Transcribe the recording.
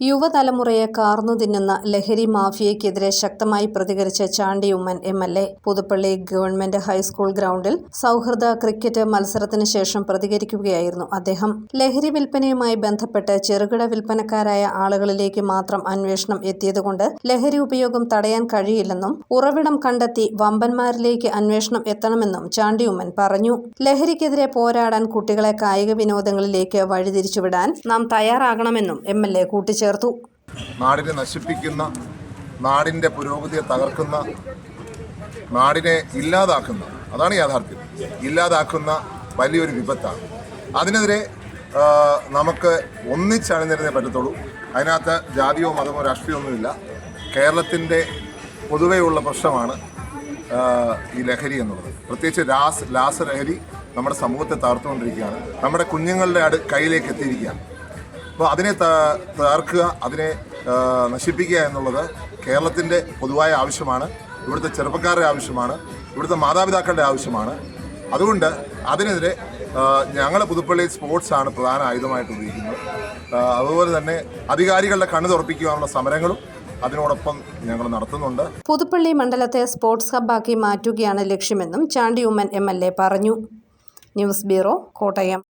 യുവതലമുറയെ കാർന്നു തിന്നുന്ന ലഹരി മാഫിയയ്ക്കെതിരെ ശക്തമായി പ്രതികരിച്ച Chandy Oommen M L A Puthuppally government high school ഗ്രൗണ്ടിൽ സൗഹൃദ ക്രിക്കറ്റ് മത്സരത്തിന് ശേഷം പ്രതികരിക്കുകയായിരുന്നു അദ്ദേഹം. ലഹരി വിൽപ്പനയുമായി ബന്ധപ്പെട്ട് ചെറുകിട വിൽപ്പനക്കാരായ ആളുകളിലേക്ക് മാത്രം അന്വേഷണം എത്തിയതുകൊണ്ട് ലഹരി ഉപയോഗം തടയാൻ കഴിയില്ലെന്നും ഉറവിടം കണ്ടെത്തി വമ്പന്മാരിലേക്ക് അന്വേഷണം എത്തണമെന്നും ചാണ്ടി ഉമ്മൻ പറഞ്ഞു. ലഹരിക്കെതിരെ പോരാടാൻ കുട്ടികളെ കായിക വിനോദങ്ങളിലേക്ക് വഴിതിരിച്ചുവിടാൻ നാം തയ്യാറാകണമെന്നും എം എൽ എ കൂട്ടിച്ചേർത്തു. നാടിനെ നശിപ്പിക്കുന്ന നാടിന്റെ പുരോഗതിയെ തകർക്കുന്ന നാടിനെ ഇല്ലാതാക്കുന്ന അതാണ് യാഥാർത്ഥ്യം. ഇല്ലാതാക്കുന്ന വലിയൊരു വിപത്താണ്. അതിനെതിരെ നമുക്ക് ഒന്നിച്ചണിനിരുന്നേ പറ്റത്തുള്ളൂ. അതിനകത്ത് ജാതിയോ മതമോ രാഷ്ട്രീയമൊന്നുമില്ല. കേരളത്തിന്റെ പൊതുവെയുള്ള പ്രശ്നമാണ് ഈ ലഹരി എന്നുള്ളത്. പ്രത്യേകിച്ച് രാസ് രാസലഹരി നമ്മുടെ സമൂഹത്തെ തകർത്തുകൊണ്ടിരിക്കുകയാണ്. നമ്മുടെ കുഞ്ഞുങ്ങളുടെ അടു കയ്യിലേക്ക് എത്തിയിരിക്കുകയാണ്. അപ്പോൾ അതിനെ തകർക്കുക അതിനെ നശിപ്പിക്കുക എന്നുള്ളത് കേരളത്തിന്റെ പൊതുവായ ആവശ്യമാണ്. ഇവിടുത്തെ ചെറുപ്പക്കാരുടെ ആവശ്യമാണ്. ഇവിടുത്തെ മാതാപിതാക്കളുടെ ആവശ്യമാണ്. അതുകൊണ്ട് അതിനെതിരെ ഞങ്ങൾ പുതുപ്പള്ളി സ്പോർട്സ് ആണ് പ്രധാന ആയുധമായിട്ട് ഉപയോഗിക്കുന്നത്. അതുപോലെ തന്നെ അധികാരികളുടെ കണ്ണു തുറപ്പിക്കുവാനുള്ള സമരങ്ങളും അതിനോടൊപ്പം ഞങ്ങൾ നടത്തുന്നുണ്ട്. പുതുപ്പള്ളി മണ്ഡലത്തെ സ്പോർട്സ് ഹബ്ബാക്കി മാറ്റുകയാണ് ലക്ഷ്യമെന്നും Chandy Oommen M L A പറഞ്ഞു. News bureau Kottayam.